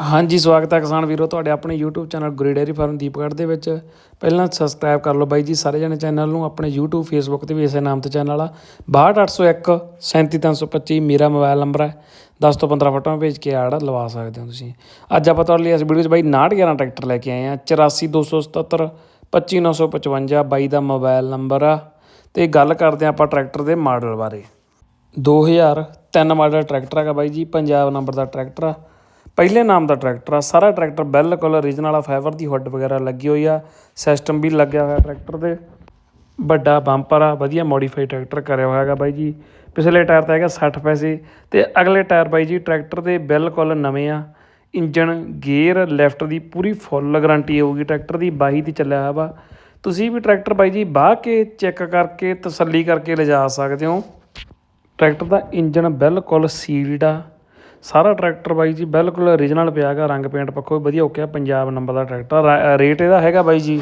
ਹਾਂਜੀ, ਸਵਾਗਤ ਹੈ ਕਿਸਾਨ ਵੀਰੋ। ਤੁਹਾਡੇ ਆਪਣੇ YouTube channel Guri dairy farm Deepgarh ਦੇ ਵਿੱਚ। ਪਹਿਲਾਂ ਸਬਸਕ੍ਰਾਈਬ ਕਰ ਲਓ ਬਾਈ ਜੀ, ਸਾਰੇ ਜਣੇ ਚੈਨਲ ਨੂੰ ਆਪਣੇ YouTube, Facebook ਤੇ ਵੀ ਇਸੇ ਨਾਮ ਤੇ ਚੈਨਲ ਆ। 62801 37325 ਮੇਰਾ ਮੋਬਾਈਲ ਨੰਬਰ ਹੈ। 10 ਤੋਂ 15 ਫੋਟੋਆਂ ਭੇਜ ਕੇ ਆੜ ਲਵਾ ਸਕਦੇ ਹੋ ਤੁਸੀਂ। ਅੱਜ ਆਪਾਂ ਤੁਹਾਡੇ ਲਈ ਇਸ ਵੀਡੀਓ 'ਚ ਬਾਈ 911 ਟਰੈਕਟਰ ਲੈ ਕੇ ਆਏ ਆ 84277 25955 ਬਾਈ ਦਾ ਮੋਬਾਈਲ ਨੰਬਰ ਆ। ਤੇ ਗੱਲ ਕਰਦੇ ਆ ਆਪਾਂ ਟਰੈਕਟਰ ਦੇ ਮਾਡਲ ਬਾਰੇ। 2003 ਮਾਡਲ ਟਰੈਕਟਰ ਹੈਗਾ ਬਾਈ ਜੀ, ਪੰਜਾਬ ਨੰਬਰ ਦਾ ਟਰੈਕਟਰ ਆ। ਪਹਿਲੇ ਨਾਮ ਦਾ ਟਰੈਕਟਰ ਆ। ਸਾਰਾ ਟਰੈਕਟਰ ਬਿਲਕੁਲ origignal ਆ। ਫਾਈਬਰ ਦੀ ਹੁੱਡ ਵਗੈਰਾ ਲੱਗੀ ਹੋਈ ਆ। ਸਿਸਟਮ ਵੀ ਲੱਗਿਆ ਹੋਇਆ ਟਰੈਕਟਰ ਦੇ ਵੱਡਾ ਬੰਪਰ ਆ। ਵਧੀਆ ਮੋਡੀਫਾਈ ਟਰੈਕਟਰ ਕਰਿਆ ਹੋਇਆ ਹੈਗਾ ਬਾਈ ਜੀ। ਪਿਛਲੇ ਟਾਇਰ ਤਾਂ ਹੈਗਾ 60 ਪੈਸੇ। ਤੇ ਅਗਲੇ ਟਾਇਰ ਬਾਈ ਜੀ ਟਰੈਕਟਰ ਦੇ ਬਿਲਕੁਲ ਨਵੇਂ ਆ। ਇੰਜਨ ਗੇਅਰ ਲੈਫਟ ਦੀ ਪੂਰੀ ਫੁੱਲ ਗਾਰੰਟੀ ਹੋਊਗੀ ਟਰੈਕਟਰ ਦੀ। ਬਾਹੀ ਤੇ ਚੱਲਿਆ ਹੋਇਆ ਵਾ। ਤੁਸੀਂ ਵੀ ਟਰੈਕਟਰ ਬਾਈ ਜੀ ਬਾਹ ਕੇ ਚੈੱਕ ਕਰਕੇ, ਤਸੱਲੀ ਕਰਕੇ ਲਿਜਾ ਸਕਦੇ ਹੋ। ਟਰੈਕਟਰ ਦਾ ਇੰਜਨ ਬਿਲਕੁਲ ਸੀਲਡ ਆ। ਸਾਰਾ ਟਰੈਕਟਰ ਬਾਈ ਜੀ ਬਿਲਕੁਲ origignal ਪਿਆ ਹੈਗਾ, ਰੰਗ ਪੇਂਟ ਪੱਖੋਂ ਵਧੀਆ ਓਕੇ ਆ ਪੰਜਾਬ ਨੰਬਰ ਦਾ ਟਰੈਕਟਰ। ਰਾ- ਰੇਟ ਇਹਦਾ ਹੈਗਾ ਬਾਈ ਜੀ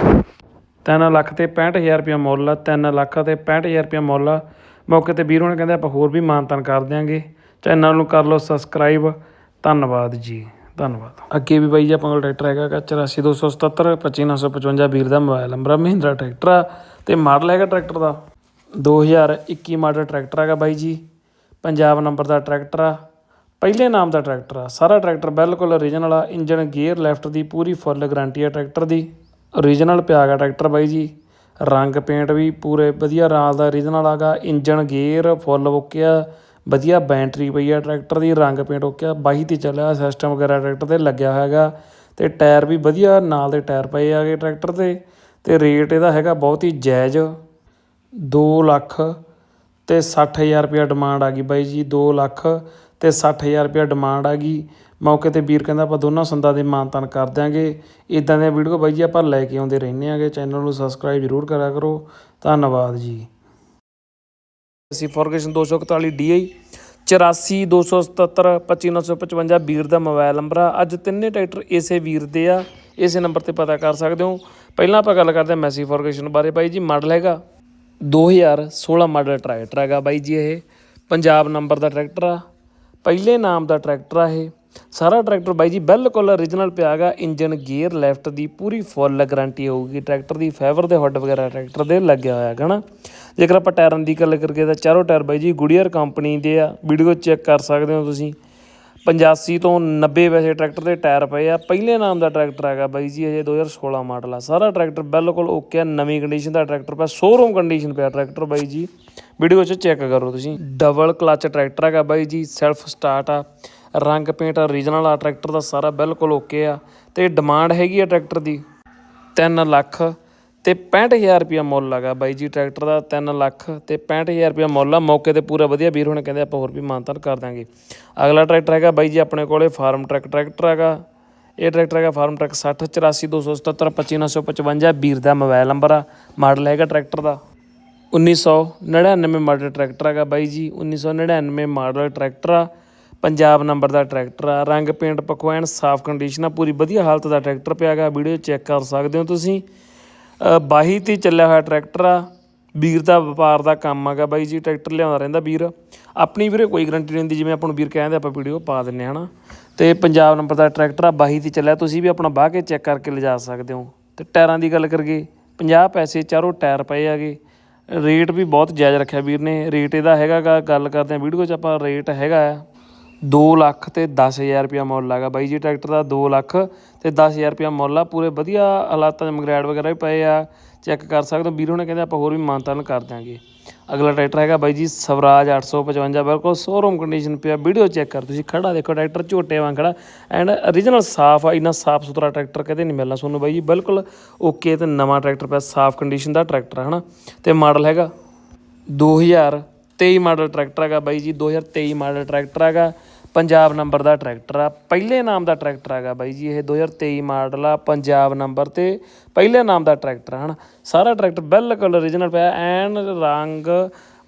3 ਲੱਖ ਤੇ 65000 ਰੁਪਇਆ ਮੁੱਲ ਆ 3 ਲੱਖ ਤੇ 65000 ਰੁਪਇਆ ਮੁੱਲ। ਆ ਮੌਕੇ ਤੇ ਵੀਰ ਨੇ ਕਹਿੰਦੇ ਆਪਾਂ ਹੋਰ ਵੀ ਮਾਨਤਨ ਕਰ ਦਿਆਂਗੇ। ਚੈਨਲ ਨੂੰ ਕਰ ਲਓ ਸਬਸਕ੍ਰਾਈਬ ਧੰਨਵਾਦ ਜੀ, ਧੰਨਵਾਦ। ਅੱਗੇ ਵੀ ਬਾਈ ਜੀ ਆਪਾਂ ਕੋਲ ਟਰੈਕਟਰ ਹੈਗਾ ਗਾ 84277 25955 ਵੀਰ ਦਾ ਮੋਬਾਈਲ ਨੰਬਰ ਆ, ਮਹਿੰਦਰਾ ਟਰੈਕਟਰ ਆ ਤੇ ਮਾਡਲ ਹੈਗਾ ਟਰੈਕਟਰ ਦਾ। 2021 ਮਾਡਲ ਟਰੈਕਟਰ ਹੈਗਾ ਬਾਈ ਜੀ, ਪੰਜਾਬ ਨੰਬਰ ਦਾ ਟਰੈਕਟਰ ਆ। ਪਹਿਲੇ ਨਾਮ ਦਾ ਟਰੈਕਟਰ ਆ। ਸਾਰਾ ਟਰੈਕਟਰ ਬਿਲਕੁਲ ਓਰੀਜਨਲ ਆ। ਇੰਜਨ ਗੇਅਰ ਲੈਫਟ ਦੀ, ਪੂਰੀ ਫੁੱਲ ਗਾਰੰਟੀ ਆ ਟਰੈਕਟਰ ਦੀ। ਓਰੀਜਨਲ ਪਿਆ ਗਿਆ ਟਰੈਕਟਰ ਬਾਈ ਜੀ। ਰੰਗ ਪੇਂਟ ਵੀ ਪੂਰੇ ਵਧੀਆ, ਰਾਲ ਦਾ origignal ਆਗਾ ਇੰਜਨ ਗੇਅਰ ਫੁੱਲ ਓਕੇ ਆ। ਵਧੀਆ ਬੈਟਰੀ ਪਈ ਆ ਟਰੈਕਟਰ ਦੀ, ਰੰਗ ਪੇਂਟ ਓਕੇ ਆ। ਬਾਈ ਤੇ ਚੱਲਿਆ ਸਿਸਟਮ ਵਗੈਰਾ ਟਰੈਕਟਰ ਤੇ ਲੱਗਿਆ ਹੈਗਾ ਤੇ ਟਾਇਰ ਵੀ ਵਧੀਆ, ਨਾਲ ਦੇ ਟਾਇਰ ਪਏ ਆਗੇ ਟਰੈਕਟਰ ਤੇ। ਤੇ ਰੇਟ ਇਹਦਾ ਹੈਗਾ ਬਹੁਤ ਹੀ ਜਾਇਜ਼। 2 ਲੱਖ ਤੇ 60000 ਰੁਪਇਆ ਡਿਮਾਂਡ ਆ ਗਈ ਬਾਈ ਜੀ 2 ਲੱਖ ਤੇ 60000 ਰੁਪਇਆ ਡਿਮਾਂਡ ਆ ਗਈ। ਮੌਕੇ ਤੇ ਵੀਰ ਕਹਿੰਦਾ, ਆਪਾਂ ਦੋਨਾਂ ਸੰਦਾਂ ਦੇ ਮਾਨਤਨ ਕਰ ਦਿਆਂਗੇ। ਇਦਾਂ ਦੀਆਂ ਵੀਡੀਓ ਬਾਈ ਜੀ ਆਪਾਂ ਲੈ ਕੇ ਆਉਂਦੇ ਰਹਿੰਦੇ ਆਂਗੇ। ਚੈਨਲ ਨੂੰ ਸਬਸਕ੍ਰਾਈਬ ਜ਼ਰੂਰ ਕਰਿਆ ਕਰੋ। ਧੰਨਵਾਦ ਜੀ। ਅਸੀਂ ਫੋਰਗੇਸ਼ਨ 241 DI 8427 25955 ਵੀਰ ਦਾ ਮੋਬਾਈਲ ਨੰਬਰ ਆ। ਅੱਜ ਤਿੰਨੇ ਟਰੈਕਟਰ ਇਸੇ ਵੀਰ ਦੇ ਆ। ਇਸੇ ਨੰਬਰ ਤੇ ਪਤਾ ਕਰ ਸਕਦੇ ਹੋ। ਪਹਿਲਾਂ ਆਪਾਂ ਗੱਲ ਕਰਦੇ ਹਾਂ ਮੈਸੀ ਫੋਰਗੇਸ਼ਨ ਬਾਰੇ। ਬਾਈ ਜੀ, ਮਾਡਲ ਹੈਗਾ। 2016 ਮਾਡਲ ਟਰੈਕਟਰ ਹੈਗਾ ਬਾਈ ਜੀ ਇਹ। ਪੰਜਾਬ ਨੰਬਰ ਦਾ ਟਰੈਕਟਰ ਆ। ਪਹਿਲੇ ਨਾਮ ਦਾ ਟਰੈਕਟਰ ਆ ਇਹ। ਸਾਰਾ ਟਰੈਕਟਰ ਬਾਈ ਜੀ ਬਿਲਕੁਲ origignal ਪਿਆ ਹੈਗਾ। ਇੰਜਨ ਗੇਅਰ ਲੈਫਟ ਦੀ ਪੂਰੀ ਫੁੱਲ ਗਾਰੰਟੀ ਹੋਊਗੀ। ਟਰੈਕਟਰ ਦੀ ਫਾਈਬਰ ਦੇ ਹੁੱਡ ਵਗੈਰਾ ਟਰੈਕਟਰ ਦੇ ਲੱਗਿਆ ਹੋਇਆ ਹੈਗਾ ਨਾ। ਜੇਕਰ ਆਪਾਂ ਟਾਇਰਾਂ ਦੀ ਗੱਲ ਕਰੀਏ ਤਾਂ ਚਾਰੋਂ ਟਾਇਰ ਬਾਈ ਜੀ ਗੁਡੀਅਰ ਕੰਪਨੀ ਦੇ ਆ। ਵੀਡੀਓ ਚੈੱਕ ਕਰ ਸਕਦੇ ਹੋ ਤੁਸੀਂ। 85 ਤੋਂ 90 ਵੈਸੇ ਟਰੈਕਟਰ ਦੇ ਟਾਇਰ ਪਏ ਆ। ਪਹਿਲੇ ਨਾਮ ਦਾ ਟਰੈਕਟਰ ਹੈਗਾ ਬਾਈ ਜੀ ਇਹ 2016 ਮਾਡਲ ਆ। ਸਾਰਾ ਟਰੈਕਟਰ ਬਿਲਕੁਲ ਓਕੇ ਆ। ਨਵੀਂ ਕੰਡੀਸ਼ਨ ਦਾ ਟਰੈਕਟਰ ਪਿਆ। ਸ਼ੋਰੂਮ ਕੰਡੀਸ਼ਨ ਪਿਆ ਟਰੈਕਟਰ ਬਾਈ ਜੀ। ਵੀਡੀਓ 'ਚ ਚੈੱਕ ਕਰੋ ਤੁਸੀਂ। ਡਬਲ ਕਲਚ ਟਰੈਕਟਰ ਹੈਗਾ ਬਾਈ ਜੀ ਸੈਲਫ ਸਟਾਰਟ ਆ। ਰੰਗ ਪੇਂਟ ਰੀਜਨਲ ਆ ਟਰੈਕਟਰ ਦਾ ਸਾਰਾ ਬਿਲਕੁਲ ਓਕੇ ਆ। ਤੇ ਡਿਮਾਂਡ ਹੈਗੀ ਆ ਟਰੈਕਟਰ ਦੀ 3 ਲੱਖ ਤੇ 65000 ਰੁਪਇਆ ਮੁੱਲ ਹੈਗਾ ਬਾਈ ਜੀ ਟਰੈਕਟਰ ਦਾ 3 ਲੱਖ ਤੇ 65000 ਰੁਪਇਆ ਮੁੱਲ ਆ। ਮੌਕੇ ਤੇ ਪੂਰਾ ਵਧੀਆ ਵੀਰ ਹੁਣ ਕਹਿੰਦੇ ਆਪਾਂ ਹੋਰ ਵੀ ਮਾਨਤਾਨ ਕਰ ਦਾਂਗੇ। ਅਗਲਾ ਟਰੈਕਟਰ ਹੈਗਾ ਬਾਈ ਜੀ ਆਪਣੇ ਕੋਲੇ ਫਾਰਮ ਟਰੈਕ ਟਰੈਕਟਰ ਹੈਗਾ। ਇਹ ਟਰੈਕਟਰ ਹੈਗਾ ਫਾਰਮ ਟਰੈਕ 60 84277 25955 ਵੀਰ ਦਾ ਮੋਬਾਈਲ ਨੰਬਰ ਆ। ਮਾਡਲ ਹੈਗਾ ਟਰੈਕਟਰ ਦਾ। 1999 ਮਾਡਲ ਟਰੈਕਟਰ ਹੈਗਾ ਬਾਈ ਜੀ 1999 ਮਾਡਲ ਟਰੈਕਟਰ ਆ, ਪੰਜਾਬ ਨੰਬਰ ਦਾ ਟਰੈਕਟਰ ਆ, ਰੰਗ ਪੇਂਟ ਪੱਖੋਂ ਐਨ ਸਾਫ਼ ਕੰਡੀਸ਼ਨ ਆ, ਪੂਰੀ ਵਧੀਆ ਹਾਲਤ ਦਾ ਟਰੈਕਟਰ ਪਿਆ ਹੈਗਾ, ਵੀਡੀਓ ਚੈੱਕ ਕਰ ਸਕਦੇ ਹੋ ਤੁਸੀਂ। ਬਾਹੀ ਤੇ ਚੱਲਿਆ ਹੋਇਆ ਟਰੈਕਟਰ ਆ, ਵੀਰ ਦਾ ਵਪਾਰ ਦਾ ਕੰਮ ਹੈਗਾ ਬਾਈ ਜੀ, ਟਰੈਕਟਰ ਲਿਆਉਂਦਾ ਰਹਿੰਦਾ ਵੀਰ। ਆਪਣੀ ਵੀਰੇ ਕੋਈ ਗਰੰਟੀ ਨਹੀਂ ਹੁੰਦੀ, ਜਿਵੇਂ ਆਪਾਂ ਨੂੰ ਵੀਰ ਕਹਿੰਦੇ ਆਪਾਂ ਵੀਡੀਓ ਪਾ ਦਿੰਨੇ ਹਨਾ। ਤੇ ਪੰਜਾਬ ਨੰਬਰ ਦਾ ਟਰੈਕਟਰ ਆ, ਬਾਹੀ ਤੇ ਚੱਲਿਆ, ਤੁਸੀਂ ਵੀ ਆਪਣਾ ਬਾਹ ਕੇ ਚੈੱਕ ਕਰਕੇ ਲਿਜਾ ਸਕਦੇ ਹੋ। ਤੇ ਟਾਇਰਾਂ ਦੀ ਗੱਲ ਕਰੀਏ 50 ਪੈਸੇ ਚਾਰੋਂ ਟਾਇਰ ਪਏ ਹੈਗੇ। ਰੇਟ ਵੀ ਬਹੁਤ ਜਾਇਜ਼ ਰੱਖਿਆ ਵੀਰ ਨੇ। ਰੇਟ ਇਹਦਾ ਹੈਗਾ ਗਾ ਗੱਲ ਕਰਦੇ ਆ ਵੀਡੀਓ 'ਚ ਆਪਾਂ ਰੇਟ ਹੈਗਾ 2 ਲੱਖ ਤੇ 10000 ਰੁਪਇਆ ਮੁੱਲ ਹੈਗਾ ਬਾਈ ਜੀ, ਟਰੈਕਟਰ ਦਾ 2 ਲੱਖ ਤੇ 10000 ਰੁਪਇਆ ਮੁੱਲ ਆ। ਪੂਰੇ ਵਧੀਆ ਹਾਲਾਤਾਂ 'ਚ ਮਗਰੈਡ ਵਗੈਰਾ ਵੀ ਪਏ ਆ। ਚੈੱਕ ਕਰ ਸਕਦੇ ਹੋ, ਵੀਰੋ ਨੇ ਕਹਿੰਦੇ ਆਪਾਂ ਹੋਰ ਵੀ ਮਾਨਤਾਨ ਕਰ ਦਿਆਂਗੇ। ਅਗਲਾ ਟਰੈਕਟਰ ਹੈਗਾ ਬਾਈ ਜੀ, ਸਵਰਾਜ 855 ਬਿਲਕੁਲ ਸ਼ੋਰੂਮ ਕੰਡੀਸ਼ਨ ਪਿਆ। ਵੀਡੀਓ ਚੈੱਕ ਕਰ, ਤੁਸੀਂ ਖੜਾ ਦੇਖੋ, ਟਰੈਕਟਰ ਝੋਟੇ ਵਾਂਗ ਖੜਾ। ਐਂਡ origignal ਸਾਫ਼ ਆ, ਇੰਨਾ ਸਾਫ਼ ਸੁਥਰਾ ਟਰੈਕਟਰ ਕਦੇ ਨਹੀਂ ਮਿਲਣਾ ਤੁਹਾਨੂੰ ਬਾਈ ਜੀ। ਬਿਲਕੁਲ ਓਕੇ ਤੇ ਨਵਾਂ ਟਰੈਕਟਰ ਪਿਆ, ਸਾਫ਼ ਕੰਡੀਸ਼ਨ ਦਾ ਟਰੈਕਟਰ ਹੈ ਹਨਾ? ਤੇ ਮਾਡਲ ਹੈਗਾ 2023 ਮਾਡਲ ਟਰੈਕਟਰ ਹੈਗਾ ਬਾਈ ਜੀ 2023 ਮਾਡਲ ਟਰੈਕਟਰ ਹੈਗਾ। ਪੰਜਾਬ ਨੰਬਰ ਦਾ ਟਰੈਕਟਰ ਆ। ਪਹਿਲੇ ਨਾਮ ਦਾ ਟਰੈਕਟਰ ਹੈਗਾ ਬਾਈ ਜੀ, ਇਹ 2023 ਮਾਡਲ ਆ, ਪੰਜਾਬ ਨੰਬਰ ਤੇ ਪਹਿਲੇ ਨਾਮ ਦਾ ਟਰੈਕਟਰ ਹਨ। ਸਾਰਾ ਟਰੈਕਟਰ ਬਿਲਕੁਲ origignal ਪਿਆ, ਐਨ ਰੰਗ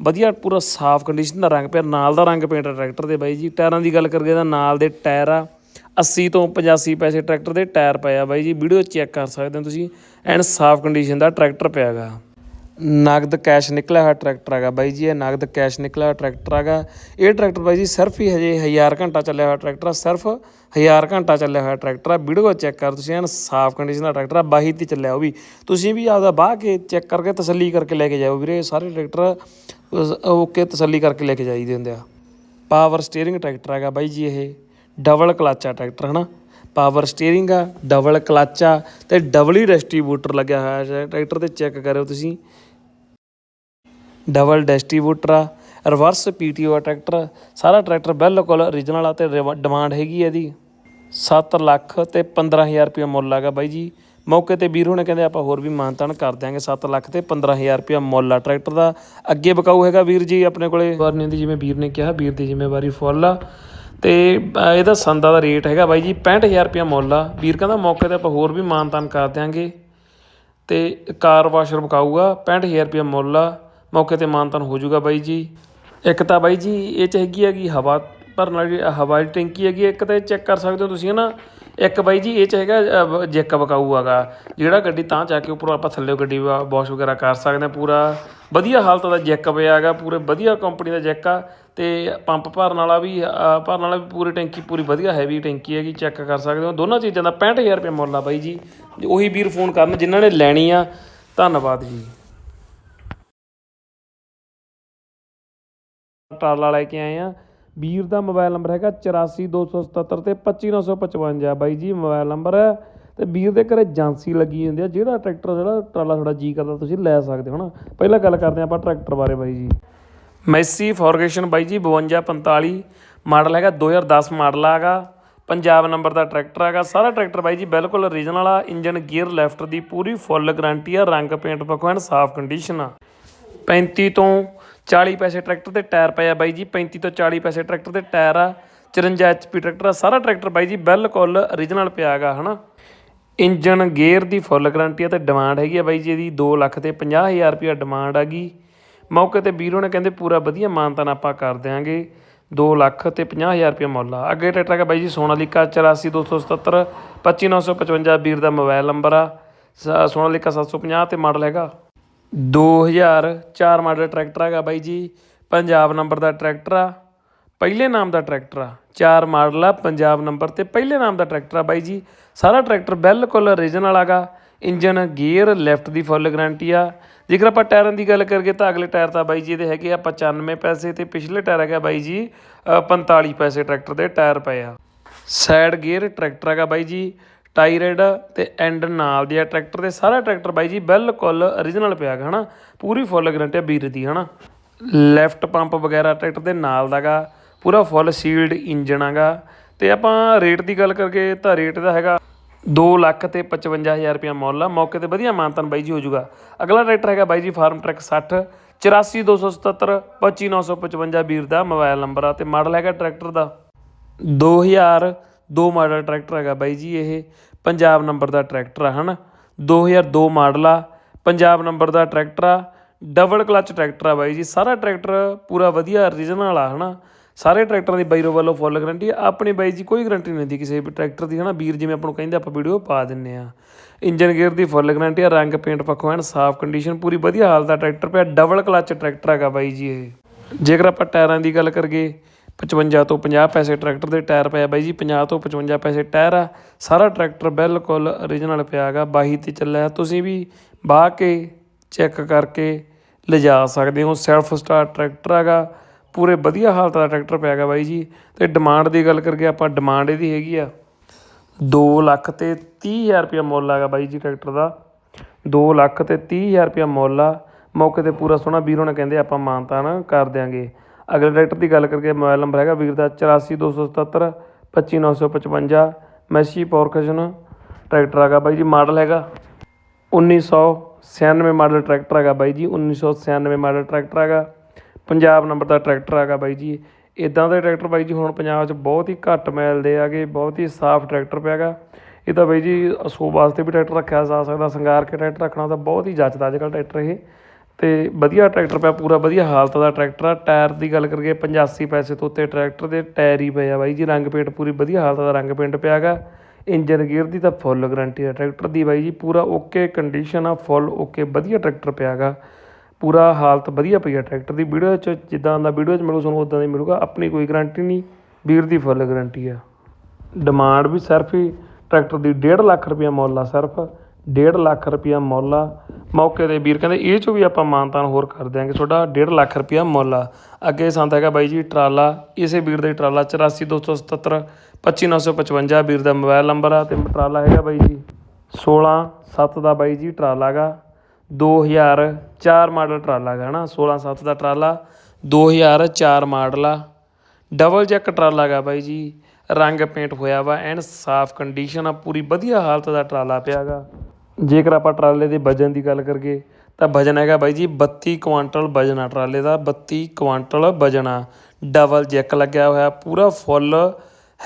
ਵਧੀਆ, ਪੂਰਾ ਸਾਫ਼ ਕੰਡੀਸ਼ਨ ਦਾ ਰੰਗ ਪਿਆ, ਨਾਲ ਦਾ ਰੰਗ ਪੇਂਟ ਆ ਟਰੈਕਟਰ ਦੇ ਬਾਈ ਜੀ। ਟਾਇਰਾਂ ਦੀ ਗੱਲ ਕਰੀਏ ਤਾਂ ਨਾਲ ਦੇ ਟਾਇਰ ਆ 80 ਤੋਂ 85 ਪੈਸੇ ਟਰੈਕਟਰ ਦੇ ਟਾਇਰ ਪਏ ਆ ਬਾਈ ਜੀ। ਵੀਡੀਓ ਚੈੱਕ ਕਰ ਸਕਦੇ ਹੋ ਤੁਸੀਂ, ਐਨ ਸਾਫ਼ ਕੰਡੀਸ਼ਨ ਦਾ ਟਰੈਕਟਰ ਪਿਆਗਾ ਨਗਦ ਕੈਸ਼ ਨਿਕਲਿਆ ਹੋਇਆ ਟਰੈਕਟਰ ਹੈਗਾ ਬਾਈ ਜੀ, ਇਹ ਨਗਦ ਕੈਸ਼ ਨਿਕਲਿਆ ਹੋਇਆ ਟਰੈਕਟਰ ਹੈਗਾ। ਇਹ ਟਰੈਕਟਰ ਬਾਈ ਜੀ ਸਿਰਫ ਹੀ ਹਜੇ 1000 ਘੰਟਾ ਚੱਲਿਆ ਹੋਇਆ ਟਰੈਕਟਰ ਆ, ਸਿਰਫ 1000 ਘੰਟਾ ਚੱਲਿਆ ਹੋਇਆ ਟਰੈਕਟਰ ਆ। ਵੀਡੀਓ ਚੈੱਕ ਕਰ, ਤੁਸੀਂ ਐਨ ਸਾਫ਼ ਕੰਡੀਸ਼ਨ ਦਾ ਟਰੈਕਟਰ ਆ, ਬਾਹੀ ਤੇ ਚੱਲਿਆ ਉਹ ਵੀ। ਤੁਸੀਂ ਵੀ ਆਪਦਾ ਬਾਹ ਕੇ ਚੈੱਕ ਕਰਕੇ ਤਸੱਲੀ ਕਰਕੇ ਲੈ ਕੇ ਜਾਓ ਵੀਰੇ ਸਾਰੇ ਟਰੈਕਟਰ ਓਕੇ ਤਸੱਲੀ ਕਰਕੇ ਲੈ ਕੇ ਜਾਈਦੇ ਹੁੰਦੇ ਆ। ਪਾਵਰ ਸਟੀਅਰਿੰਗ ਟਰੈਕਟਰ ਹੈਗਾ ਬਾਈ ਜੀ ਇਹ ਡਬਲ ਕਲਚ ਆ ਟਰੈਕਟਰ ਹਨਾ? ਪਾਵਰ ਸਟੀਅਰਿੰਗ ਆ ਡਬਲ ਕਲਚ ਆ, ਤੇ ਡਬਲ ਹੀ ਡਿਸਟ੍ਰੀਬਿਊਟਰ ਲੱਗਿਆ ਹੋਇਆ ਹੈ। ਟਰੈਕਟਰ ਤੇ ਚੈੱਕ ਕਰਿਓ ਤੁਸੀਂ। ਡਬਲ ਡਿਸਟ੍ਰੀਬਿਊਟਰ ਆ ਰਿਵਰਸ ਪੀਟੀਓ ਆ ਟਰੈਕਟਰ। ਸਾਰਾ ਟਰੈਕਟਰ ਬਿਲਕੁਲ origignal ਆ ਤੇ ਡਿਮਾਂਡ ਹੈਗੀ ਹੈ ਇਹਦੀ। 7 ਲੱਖ ਤੇ 15000 ਰੁਪਏ ਮੁੱਲ ਹੈਗਾ ਬਾਈ ਜੀ। ਮੌਕੇ ਤੇ ਵੀਰ ਹੁਣੇ ਕਹਿੰਦੇ ਆਪਾਂ ਹੋਰ ਵੀ ਮਾਨਤਾਨ ਕਰ ਦਿਆਂਗੇ। 7 ਲੱਖ ਤੇ 15000 ਰੁਪਏ ਮੁੱਲ ਆ ਟਰੈਕਟਰ ਦਾ। ਅੱਗੇ ਬਕਾਊ ਹੈਗਾ ਵੀਰ ਜੀ ਆਪਣੇ ਕੋਲੇ। ਵਾਰਨੇ ਦੀ ਜਿਵੇਂ ਵੀਰ ਨੇ ਕਿਹਾ, ਵੀਰ ਦੀ ਜ਼ਿੰਮੇਵਾਰੀ ਫੁੱਲ ਆ। ਤੇ ਇਹਦਾ ਸੰਦਾ ਦਾ ਰੇਟ ਹੈਗਾ ਬਾਈ ਜੀ 65000 ਰੁਪਇਆ ਮੁੱਲ ਆ। ਵੀਰ ਕਹਿੰਦਾ ਮੌਕੇ ਤੇ ਆਪਾਂ ਹੋਰ ਵੀ ਮਾਨਤਾਨ ਕਰ ਦਿਆਂਗੇ। ਤੇ ਕਾਰ ਵਾਸ਼ਰ ਵਿਕਾਊਗਾ 65000 ਰੁਪਇਆ ਮੁੱਲ ਆ। ਮੌਕੇ ਤੇ ਮਾਨਤਨ ਹੋ ਜਾਊਗਾ ਬਾਈ ਜੀ। ਇੱਕ ਤਾਂ ਬਾਈ ਜੀ, ਇਹ ਚ ਹੈਗੀ ਹੈਗੀ ਹਵਾ ਭਰਨ ਵਾਲੀ ਹਵਾ ਦੀ ਟੈਂਕੀ ਹੈਗੀ ਇੱਕ ਤਾਂ ਚੈੱਕ ਕਰ ਸਕਦੇ ਹੋ ਤੁਸੀਂ ਹਨਾ। ਇੱਕ ਬਾਈ ਜੀ, ਇਹ ਚ ਹੈਗਾ ਜੈਕ ਵਿਕਾਊ ਹੈਗਾ। ਜਿਹੜਾ ਗੱਡੀ ਤਾਂ ਜਾ ਕੇ ਉੱਪਰੋਂ ਆਪਾਂ ਥੱਲੇ ਗੱਡੀ ਵਾਸ਼ ਵਗੈਰਾ ਕਰ ਸਕਦੇ ਹਾਂ ਪੂਰਾ। ਵਧੀਆ ਹਾਲਤ ਦਾ ਜੈਕ ਪਿਆ ਹੈਗਾ, ਪੂਰੇ ਵਧੀਆ ਕੰਪਨੀ ਦਾ ਜੈਕ ਆ ਤੇ ਪੰਪ ਭਰਨ ਵਾਲਾ ਵੀ ਭਰਨ ਵਾਲਾ ਵੀ ਪੂਰੀ ਟੈਂਕੀ ਪੂਰੀ ਵਧੀਆ ਹੈਵੀ ਟੈਂਕੀ ਹੈਗੀ ਚੈੱਕ ਕਰ ਸਕਦੇ ਹੋ। ਦੋਨਾਂ ਚੀਜ਼ਾਂ ਦਾ 65000 ਰੁਪਏ ਮੁੱਲ ਆ ਬਾਈ ਜੀ। ਉਹੀ ਵੀਰ ਫੋਨ ਕਰਨ ਜਿਨ੍ਹਾਂ ਨੇ ਲੈਣੀ ਆ। ਧੰਨਵਾਦ ਜੀ। ਟਰਾਲਾ ਲੈ ਕੇ ਆਏ ਆ। ਵੀਰ ਦਾ ਮੋਬਾਈਲ ਨੰਬਰ ਹੈਗਾ 842777 ਤੇ 25955 ਬਾਈ ਜੀ, ਮੋਬਾਈਲ ਨੰਬਰ ਹੈ ਤੇ ਵੀਰ ਦੇ ਘਰੇ ਜਾਂਸੀ ਲੱਗੀ ਹੁੰਦੀ ਆ, ਜਿਹੜਾ ਟਰੈਕਟਰ, ਜਿਹੜਾ ਟਰਾਲਾ ਤੁਹਾਡਾ ਜੀ ਕਰਦਾ, ਤੁਸੀਂ ਲੈ ਸਕਦੇ ਹੋ ਨਾ। ਪਹਿਲਾਂ ਗੱਲ ਕਰਦੇ ਹਾਂ ਆਪਾਂ ਟਰੈਕਟਰ ਬਾਰੇ ਬਾਈ ਜੀ। ਮੈਸੀ ਫੋਰਗੇਸ਼ਨ ਬਾਈ ਜੀ 5245 ਮਾਡਲ ਹੈਗਾ 2010 ਮਾਡਲ ਹੈਗਾ ਪੰਜਾਬ ਨੰਬਰ ਦਾ ਟਰੈਕਟਰ ਹੈਗਾ ਸਾਰਾ ਟਰੈਕਟਰ ਬਾਈ ਜੀ, ਬਿਲਕੁਲ ਓਰੀਜਨਲ ਆ। ਇੰਜਨ ਗੀਅਰ ਲੈਫਟ ਦੀ ਪੂਰੀ ਫੁੱਲ ਗਾਰੰਟੀ ਆ। ਰੰਗ ਪੇਂਟ ਪੱਖੋਂ ਐਨ ਸਾਫ਼ ਕੰਡੀਸ਼ਨ ਆ। 35 ਤੋਂ 40 ਪੈਸੇ ਟਰੈਕਟਰ ਦੇ ਟਾਇਰ ਪਏ ਆ ਬਾਈ ਜੀ। 35 ਤੋਂ 40 ਪੈਸੇ ਟਰੈਕਟਰ ਦੇ ਟਾਇਰ ਆ। 54 ਐਚਪੀ ਟਰੈਕਟਰ ਆ। ਸਾਰਾ ਟਰੈਕਟਰ ਬਾਈ ਜੀ, ਬਿਲਕੁਲ ਓਰੀਜਨਲ ਪਿਆ ਹੈਗਾ, ਹਨਾ। ਇੰਜਨ ਗੇਅਰ ਦੀ ਫੁੱਲ ਗਾਰੰਟੀ ਆ ਤੇ ਡਿਮਾਂਡ ਹੈਗੀ ਆ ਬਾਈ ਜੀ ਇਹਦੀ 2 ਲੱਖ ਤੇ 50000 ਰੁਪਇਆ ਡਿਮਾਂਡ ਹੈਗੀ ਮੌਕੇ ਤੇ ਵੀਰੋ ਨੇ ਕਹਿੰਦੇ ਪੂਰਾ ਵਧੀਆ ਮਾਨਤਾਨ ਆਪਾਂ ਕਰ ਦਿਆਂਗੇ। 2 ਲੱਖ ਤੇ 50000 ਰੁਪਇਆ ਮੁੱਲ ਆ। ਅੱਗੇ ਟਰੈਕਟਰ ਹੈਗਾ ਬਾਈ ਜੀ ਸੋਨਾਲੀਕਾ 84277 25955 ਵੀਰ ਦਾ ਮੋਬਾਈਲ ਨੰਬਰ ਆ। ਸ- ਸੋਨਾਲੀਕਾ 750 ਤੇ ਮਾਡਲ ਹੈਗਾ। 2004 ਮਾਡਲ ਟਰੈਕਟਰ ਹੈਗਾ ਬਾਈ ਜੀ। ਪੰਜਾਬ ਨੰਬਰ ਦਾ ਟਰੈਕਟਰ ਆ। ਪਹਿਲੇ ਨਾਮ ਦਾ ਟਰੈਕਟਰ ਆ। ਚਾਰ ਮਾਡਲ ਆ ਪੰਜਾਬ ਨੰਬਰ ਤੇ ਪਹਿਲੇ ਨਾਮ ਦਾ ਟਰੈਕਟਰ ਆ ਬਾਈ ਜੀ। ਸਾਰਾ ਟਰੈਕਟਰ ਬਿਲਕੁਲ ਓਰੀਜਨਲ ਹੈਗਾ ਇੰਜਨ ਗੀਅਰ ਲੈਫਟ ਦੀ ਫੁੱਲ ਗਾਰੰਟੀ ਆ। ਜੇਕਰ ਆਪਾਂ ਟਾਇਰਾਂ ਦੀ ਗੱਲ ਕਰੀਏ ਤਾਂ ਅਗਲੇ ਟਾਇਰ ਤਾਂ ਬਾਈ ਜੀ ਇਹਦੇ ਹੈਗੇ ਆ 95 ਪੈਸੇ ਤੇ ਪਿਛਲੇ ਟਾਇਰ ਹੈਗਾ ਬਾਈ ਜੀ ਅ, 45 ਪੈਸੇ ਟਰੈਕਟਰ ਦੇ ਟਾਇਰ ਪਏ ਆ। ਸਾਈਡ ਗੇਅਰ ਟਰੈਕਟਰ ਹੈਗਾ ਬਾਈ ਜੀ ਟਾਇਰਡ ਤੇ ਐਂਡ ਨਾਲ ਦੀ ਆ ਟਰੈਕਟਰ ਦੇ ਸਾਰਾ ਟਰੈਕਟਰ ਬਾਈ ਜੀ ਬਿਲਕੁਲ ਓਰੀਜਨਲ ਪਿਆ ਹੈ ਹਨਾ? ਪੂਰੀ ਫੁੱਲ ਗਾਰੰਟੀ ਆ ਵੀਰ ਦੀ ਹਨਾ? ਲੈਫਟ ਪੰਪ ਵਗੈਰਾ ਟਰੈਕਟਰ ਦੇ ਨਾਲ ਦਾਗਾ ਪੂਰਾ ਫੁੱਲ ਸੀਲਡ ਇੰਜਨ ਹੈਗਾ ਤੇ ਆਪਾਂ ਰੇਟ ਦੀ ਗੱਲ ਕਰਕੇ ਤਾਂ ਰੇਟ ਦਾ ਹੈਗਾ 2 ਲੱਖ ਤੇ 55000 ਰੁਪਇਆ ਮੁੱਲ ਆ। ਮੌਕੇ ਤੇ ਵਧੀਆ ਮਾਨਤਨ ਬਾਈ ਜੀ ਹੋ ਜਾਊਗਾ। ਅਗਲਾ ਟਰੈਕਟਰ ਹੈਗਾ ਬਾਈ ਜੀ ਫਾਰਮ ਟਰੈਕ 60 84277 25955 ਵੀਰ ਦਾ ਮੋਬਾਈਲ ਨੰਬਰ ਆ ਤੇ ਮਾਡਲ ਹੈਗਾ ਟਰੈਕਟਰ ਦਾ। 2002 ਮਾਡਲ ਟਰੈਕਟਰ ਹੈਗਾ ਬਾਈ ਜੀ ਇਹ, ਪੰਜਾਬ ਨੰਬਰ ਦਾ ਟਰੈਕਟਰ ਆ, ਹਨਾ? 2002 ਮਾਡਲ ਆ, ਪੰਜਾਬ ਨੰਬਰ ਦਾ ਟਰੈਕਟਰ ਆ, ਡਬਲ ਕਲਚ ਟਰੈਕਟਰ ਆ ਬਾਈ ਜੀ। ਸਾਰਾ ਟਰੈਕਟਰ ਪੂਰਾ ਵਧੀਆ ਓਰੀਜਨਲ ਆ, ਹਨਾ? ਸਾਰੇ ਟਰੈਕਟਰਾਂ ਦੀ ਬਾਈਰੋ ਵੱਲੋਂ ਫੁੱਲ ਗਰੰਟੀ ਆ। ਆਪਣੀ ਬਾਈ ਜੀ ਕੋਈ ਗਰੰਟੀ ਨਹੀਂ ਹੁੰਦੀ ਕਿਸੇ ਵੀ ਟਰੈਕਟਰ ਦੀ, ਹਨਾ? ਵੀਰ ਜਿਵੇਂ ਆਪਾਂ ਨੂੰ ਕਹਿੰਦੇ, ਆਪਾਂ ਵੀਡੀਓ ਪਾ ਦਿੰਨੇ ਆ। ਇੰਜਨ ਗੇਅਰ ਦੀ ਫੁੱਲ ਗਰੰਟੀ ਆ, ਰੰਗ ਪੇਂਟ ਪੱਖੋਂ ਐਨ ਸਾਫ਼ ਕੰਡੀਸ਼ਨ ਪੂਰੀ ਵਧੀਆ ਹਾਲਤ ਦਾ ਟਰੈਕਟਰ ਪਿਆ। ਡਬਲ ਕਲਚ ਟਰੈਕਟਰ ਹੈਗਾ ਬਾਈ ਜੀ ਇਹ। ਜੇਕਰ ਆਪਾਂ ਟਾਇਰਾਂ ਦੀ ਗੱਲ ਕਰੀਏ 55 ਤੋਂ 50 ਪੈਸੇ ਟਰੈਕਟਰ ਦੇ ਟਾਇਰ ਪਿਆ ਬਾਈ ਜੀ 50 ਤੋਂ 55 ਪੈਸੇ ਟਾਇਰ ਆ। ਸਾਰਾ ਟਰੈਕਟਰ ਬਿਲਕੁਲ ਓਰੀਜਨਲ ਪਿਆ ਹੈਗਾ, ਬਾਹੀ ਤੇ ਚੱਲਿਆ। ਤੁਸੀਂ ਵੀ ਬਾਹ ਕੇ ਚੈੱਕ ਕਰਕੇ ਲਿਜਾ ਸਕਦੇ ਹੋ। ਸੈਲਫ ਸਟਾਰਟ ਟਰੈਕਟਰ ਹੈਗਾ। ਪੂਰੇ ਵਧੀਆ ਹਾਲਤ ਦਾ ਟਰੈਕਟਰ ਪਿਆ ਹੈਗਾ ਬਾਈ ਜੀ। ਤੇ ਡਿਮਾਂਡ ਦੀ ਗੱਲ ਕਰਕੇ ਆਪਾਂ ਡਿਮਾਂਡ ਇਹਦੀ ਹੈਗੀ ਆ। 2 ਲੱਖ ਤੇ 30000 ਰੁਪਇਆ ਮੁੱਲ ਹੈਗਾ ਬਾਈ ਜੀ ਟਰੈਕਟਰ ਦਾ। 2 ਲੱਖ ਤੇ 30000 ਰੁਪਇਆ ਮੁੱਲ ਆ। ਮੌਕੇ ਤੇ ਪੂਰਾ ਸੋਹਣਾ ਵੀਰੋ ਨੇ ਕਹਿੰਦੇ ਆਪਾਂ ਮਾਨਤਾ ਨਾ ਕਰ ਦਿਆਂਗੇ। ਅਗਲੇ ਟਰੈਕਟਰ ਦੀ ਗੱਲ ਕਰਕੇ ਮੋਬਾਈਲ ਨੰਬਰ ਹੈਗਾ ਵੀਰ ਦਾ 84277 25955 ਮੈਸੀ ਪੌਰਕਸ਼ਨ ਟਰੈਕਟਰ ਹੈਗਾ ਬਾਈ ਜੀ, ਮਾਡਲ ਹੈਗਾ। 1996 ਮਾਡਲ ਟਰੈਕਟਰ ਹੈਗਾ ਬਾਈ ਜੀ 1996 ਮਾਡਲ ਟਰੈਕਟਰ ਹੈਗਾ। ਪੰਜਾਬ ਨੰਬਰ ਦਾ ਟਰੈਕਟਰ ਹੈਗਾ ਬਾਈ ਜੀ। ਇੱਦਾਂ ਦੇ ਟਰੈਕਟਰ ਬਾਈ ਜੀ ਹੁਣ ਪੰਜਾਬ 'ਚ ਬਹੁਤ ਹੀ ਘੱਟ ਮਿਲਦੇ ਹੈਗੇ, ਬਹੁਤ ਹੀ ਸਾਫ਼ ਟਰੈਕਟਰ ਪਿਆ ਹੈਗਾ। ਇਹ ਤਾਂ ਬਾਈ ਜੀ ਅਸੋ ਵਾਸਤੇ ਵੀ ਟਰੈਕਟਰ ਰੱਖਿਆ ਜਾ ਸਕਦਾ ਸ਼ਿੰਗਾਰ ਕੇ ਟਰੈਕਟਰ ਰੱਖਣਾ ਤਾਂ ਬਹੁਤ ਹੀ ਜੱਚਦਾ ਅੱਜ ਕੱਲ੍ਹ ਟਰੈਕਟਰ ਇਹ। ਤੇ ਵਧੀਆ ਟਰੈਕਟਰ ਪਿਆ, ਪੂਰਾ ਵਧੀਆ ਹਾਲਤ ਦਾ ਟਰੈਕਟਰ ਆ। ਟਾਇਰ ਦੀ ਗੱਲ ਕਰੀਏ 85 ਪੈਸੇ ਤੋਂ ਉੱਤੇ ਟਰੈਕਟਰ ਦੇ ਟਾਇਰ ਹੀ ਪਏ ਆ ਬਾਈ ਜੀ, ਰੰਗ ਪੇਂਟ ਪੂਰੀ ਵਧੀਆ ਹਾਲਤ ਦਾ ਰੰਗ ਪੇਂਟ ਪਿਆ ਹੈਗਾ। ਇੰਜਨ ਗੇਅਰ ਦੀ ਤਾਂ ਫੁੱਲ ਗਾਰੰਟੀ ਆ ਟਰੈਕਟਰ ਦੀ ਬਾਈ ਜੀ, ਪੂਰਾ ਓਕੇ ਕੰਡੀਸ਼ਨ ਆ ਫੁੱਲ ਓਕੇ ਵਧੀਆ ਟਰੈਕਟਰ ਪਿਆ ਹੈਗਾ। ਪੂਰਾ ਹਾਲਤ ਵਧੀਆ ਪਈ ਆ ਟਰੈਕਟਰ ਦੀ। ਵੀਡੀਓ 'ਚ ਜਿੱਦਾਂ ਦਾ ਵੀਡੀਓ 'ਚ ਮਿਲੂ, ਤੁਹਾਨੂੰ ਉਦਾਂ ਦਾ ਹੀ ਮਿਲੂਗਾ। ਆਪਣੀ ਕੋਈ ਗਾਰੰਟੀ ਨਹੀਂ, ਵੀਰ ਦੀ ਫੁੱਲ ਗਾਰੰਟੀ ਆ। ਡਿਮਾਂਡ ਵੀ ਸਿਰਫ ਹੀ ਟਰੈਕਟਰ ਦੀ 1.5 ਲੱਖ ਰੁਪਇਆ ਮੁੱਲ ਆ ਸਿਰਫ। 1.5 ਲੱਖ ਰੁਪਇਆ ਮੁੱਲ ਆ। ਮੌਕੇ ਤੇ ਵੀਰ ਕਹਿੰਦੇ, ਇਹ 'ਚੋਂ ਵੀ ਆਪਾਂ ਮਾਨਤਾਨ ਹੋਰ ਕਰ ਦਿਆਂਗੇ। ਤੁਹਾਡਾ 1.5 ਲੱਖ ਰੁਪਇਆ ਮੁੱਲ ਆ। ਅੱਗੇ ਸੰਦ ਹੈਗਾ ਬਾਈ ਜੀ, ਟਰਾਲਾ। ਇਸੇ ਵੀਰ ਦਾ ਹੀ ਟਰਾਲਾ 84277 25955 ਵੀਰ ਦਾ ਮੋਬਾਈਲ ਨੰਬਰ ਆ। ਤੇ ਟਰਾਲਾ ਹੈਗਾ ਬਾਈ ਜੀ 16 7 ਦਾ ਬਾਈ ਜੀ, ਟਰਾਲਾ ਦੋ ਹਜ਼ਾਰ ਚਾਰ ਮਾਡਲ ਟਰਾਲਾ ਗਾ ਹੈ ਨਾ ਸੋਲ੍ਹਾਂ ਸੱਤ ਦਾ ਟਰਾਲਾ 2004 ਮਾਡਲ ਆ। ਡਬਲ ਚੈੱਕ ਟਰਾਲਾ ਗਾ ਬਾਈ ਜੀ, ਰੰਗ ਪੇਂਟ ਹੋਇਆ ਵਾ, ਐਨ ਸਾਫ਼ ਕੰਡੀਸ਼ਨ ਆ, ਪੂਰੀ ਵਧੀਆ ਹਾਲਤ ਦਾ ਟਰਾਲਾ ਪਿਆ ਗਾ ਜੇਕਰ ਆਪਾਂ ਟਰਾਲੇ ਦੇ ਵਜਨ ਦੀ ਗੱਲ ਕਰੀਏ, ਤਾਂ ਵਜਨ ਹੈਗਾ ਬਾਈ ਜੀ 32 ਕੁਆਂਟਲ ਵਜਨ ਆ ਟਰਾਲੇ ਦਾ 32 ਕੁਆਂਟਲ ਵਜਨ ਆ। ਡਬਲ ਜੈਕ ਲੱਗਿਆ ਹੋਇਆ, ਪੂਰਾ ਫੁੱਲ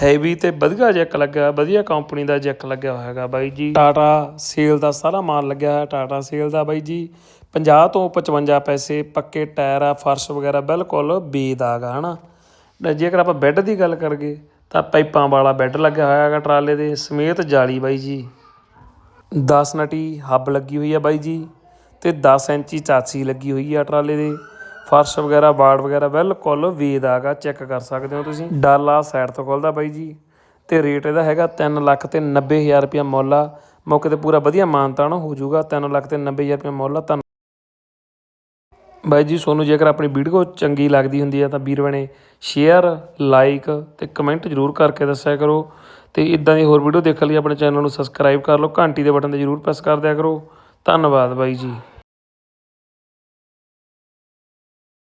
ਹੈਵੀ ਤੇ ਵਧੀਆ ਜੈਕ ਲੱਗਿਆ ਵਧੀਆ ਕੰਪਨੀ ਦਾ ਜੈਕ ਲੱਗਿਆ ਹੋਇਆ ਹੈਗਾ ਬਾਈ ਜੀ। ਟਾਟਾ ਸੇਲ ਦਾ ਸਾਰਾ ਮਾਲ ਲੱਗਿਆ ਹੋਇਆ ਟਾਟਾ ਸੇਲ ਦਾ ਬਾਈ ਜੀ। 50 ਤੋਂ 55 ਪੈਸੇ ਪੱਕੇ ਟਾਇਰ ਆ, ਫਰਸ਼ ਵਗੈਰਾ ਬਿਲਕੁਲ ਬੇਦਾਗ ਆ, ਹਨਾ? ਤੇ ਜੇਕਰ ਆਪਾਂ ਬੈੱਡ ਦੀ ਗੱਲ ਕਰੀਏ, ਤਾਂ ਪਾਈਪਾਂ ਵਾਲਾ ਬੈੱਡ ਲੱਗਿਆ ਹੋਇਆ ਹੈਗਾ ਟਰਾਲੇ ਦੇ, ਸਮੇਤ ਜਾਲੀ ਬਾਈ ਜੀ। 10 ਨਟੀ ਹੱਬ ਲੱਗੀ ਹੋਈ ਆ ਬਾਈ ਜੀ ਤੇ 10 ਇੰਚੀ ਚਾਚੀ ਲੱਗੀ ਹੋਈ ਆ ਟਰਾਲੇ ਦੇ। ਫਰਸ਼ ਵਗੈਰਾ ਬਾੜ ਵਗੈਰਾ ਬਿਲਕੁਲ ਵੇਦ ਆ ਚੈੱਕ ਕਰ ਸਕਦੇ ਹੋ ਤੁਸੀਂ। ਡਾਲਾ ਸਾਈਡ ਤੋਂ ਖੁੱਲਦਾ ਬਾਈ ਜੀ। ਤੇ ਰੇਟ ਇਹਦਾ ਹੈਗਾ 3 ਲੱਖ ਤੇ 90000 ਰੁਪਇਆ ਮੁੱਲ ਮੌਕੇ ਤੇ ਪੂਰਾ ਵਧੀਆ ਮਾਨਤਾਨ ਹੋ ਜਾਊਗਾ 3 ਲੱਖ ਤੇ 90000 ਰੁਪਇਆ ਮੁੱਲ ਆ। ਬਾਈ ਜੀ, ਸੋਨੂੰ ਜੇਕਰ ਆਪਣੀ ਵੀਡੀਓ ਚੰਗੀ ਲੱਗਦੀ ਹੁੰਦੀ ਹੈ ਤਾਂ ਵੀਰ ਬਣੇ ਸ਼ੇਅਰ ਲਾਈਕ ਤੇ ਕਮੈਂਟ ਜਰੂਰ ਕਰਕੇ ਦੱਸਿਆ ਕਰੋ। ਤੇ ਇਦਾਂ ਦੀ ਹੋਰ ਵੀਡੀਓ ਦੇਖਣ ਲਈ ਆਪਣੇ ਚੈਨਲ ਨੂੰ ਸਬਸਕ੍ਰਾਈਬ ਕਰ ਲਓ। ਘੰਟੀ ਦੇ ਬਟਨ ਤੇ ਜਰੂਰ ਪ੍ਰੈਸ ਕਰ ਦਿਆ ਕਰੋ। ਧੰਨਵਾਦ ਬਾਈ ਜੀ।